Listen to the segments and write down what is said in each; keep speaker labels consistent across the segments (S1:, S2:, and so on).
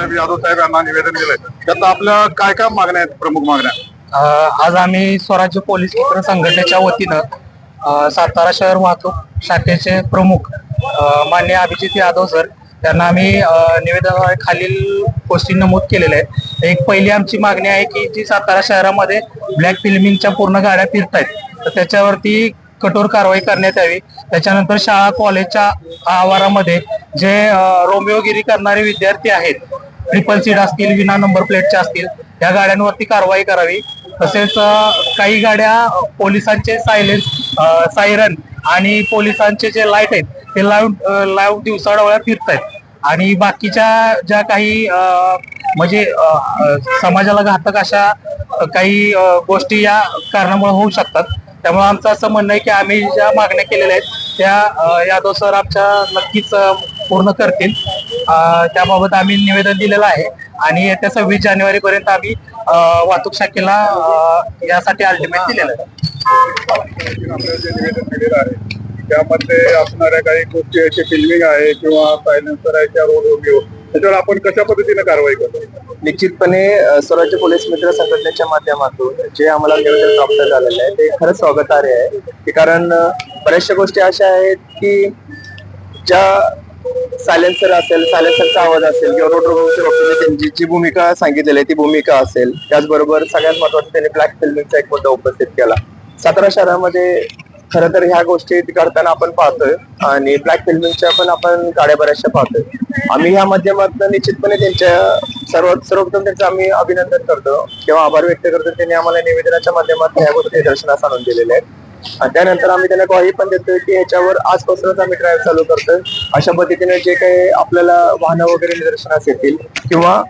S1: बाळासाहेब यादव साहेब यांना निवेदन दिलंय. त्यात आपल्या काय काय मागण्या आहेत प्रमुख मागण्या?
S2: आज आम्ही स्वराज्य पोलीस मित्र संघटनेच्या वतीनं सातारा शहर वाहतूक शाखेचे प्रमुख माननीय मान्य अभिजित यादव सर त्यांना आम्ही निवेदनाद्वारे खालील गोष्टी नमूद केलेल्या आहेत. एक पहिली आमची मागणी आहे की जी सातारा शहरामध्ये ब्लॅक फिल्मिंगच्या पूर्ण गाड्या फिरत आहेत तर त्याच्यावरती कठोर कारवाई करण्यात यावी. त्याच्यानंतर शाळा कॉलेजच्या आवारामध्ये जे रोमिओगिरी करणारे विद्यार्थी आहेत ट्रिपल सीट असतील विना नंबर प्लेटच्या असतील या गाड्यांवरती कारवाई करावी. तसेच काही गाड्या पोलिसांचे सायलेन्स सायरन आणि पोलिसांचे जे लाइट आहेत ते लाईव्ह लाईव्ह दिवसाडोळ्या फिरत आहेत आणि बाकीच्या ज्या काही म्हणजे समाजाला घातक अशा काही गोष्टी या कारणामुळे होऊ शकतात. त्यामुळे आमचं असं म्हणणं आहे की आम्ही ज्या मागण्या केलेल्या आहेत त्या यादव सर आमच्या नक्कीच पूर्ण करतील. त्याबाबत आम्ही निवेदन दिलेलं आहे. आणि येत्या सव्वीस जानेवारी पर्यंत आम्ही वाहतूक शाखेला यासाठी अल्टिमेट दिलेलं आहे.
S1: आपल्याला जे निवेदन दिलेलं आहे त्यामध्ये असणाऱ्या काही गोष्टी आहेत फिल्मिंग आहे किंवा सायलेन्सर आहे त्या रोड रोमिओ त्याच्यावर आपण कशा पद्धतीने कारवाई करतो
S3: निश्चितपणे स्वराज्य पोलीस मित्र संघटनेच्या माध्यमातून जे आम्हाला निवेदन प्राप्त झालेलं आहे ते खरंच स्वागतार्ह आहे. की कारण बऱ्याचशा गोष्टी अशा आहेत की ज्या सायलेन्सर असेल सायलेन्सरचा आवाज असेल किंवा रोड रोडच्या त्यांची जी भूमिका सांगितलेली आहे ती भूमिका असेल. त्याचबरोबर सगळ्यात महत्वाचं त्यांनी ब्लॅक फिल्मिंगचा एक मुद्दा उपस्थित केला. सातारा शहरामध्ये खरं तर ह्या गोष्टी करताना आपण पाहतोय आणि ब्लॅक फिल्मिंगच्या पण आपण गाड्या बऱ्याचशा पाहतोय. आम्ही ह्या माध्यमातून निश्चितपणे त्यांच्या सर्व सर्वप्रथम त्यांचं आम्ही अभिनंदन करतो किंवा आभार व्यक्त करतो. त्यांनी आम्हाला निवेदनाच्या माध्यमातून ह्या गोष्टी दर्शनास आणून दिलेल्या आहेत. आणि त्यानंतर आम्ही त्यांना ग्वाही पण देतोय की ह्याच्यावर आजपासूनच आम्ही ड्राईव्ह चालू करतोय. अशा पद्धतीने जे काही आपल्याला वाहनं वगैरे निदर्शनास येतील किंवा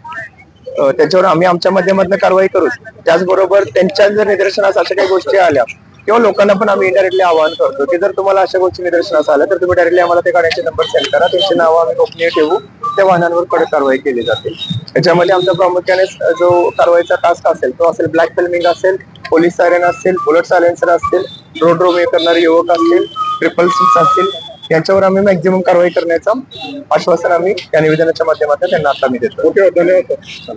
S3: त्याच्यावर आम्ही आमच्या माध्यमातून कारवाई करू. त्याचबरोबर त्यांच्या जर निदर्शनास अशा काही गोष्टी आल्या किंवा लोकांना पण आम्ही इंडायरेक्टली आवाहन करतो की जर तुम्हाला अशा गोष्टी निदर्शनास आल्या तर तुम्ही डायरेक्टली आम्हाला ते गाड्यांचे नंबर सेंड करा. त्यांची नावं आम्ही गोपनीय ठेवू. त्या वाहनांवर कडक कारवाई केली जाते. त्याच्यामध्ये आमचा प्रामुख्याने जो कारवाईचा टास्क असेल तो असेल ब्लॅक फिल्मिंग असेल पोलीस सायरन असेल बुलेट सायलेन्सर असतील रोड रोमिओ करणारे युवक असतील ट्रिपल सिक्स असतील यांच्यावर आम्ही मॅक्झिमम कारवाई करण्याचं आश्वासन आम्ही या निवेदनाच्या माध्यमातून त्यांना आता मी देतो.
S1: ओके धन्यवाद. सर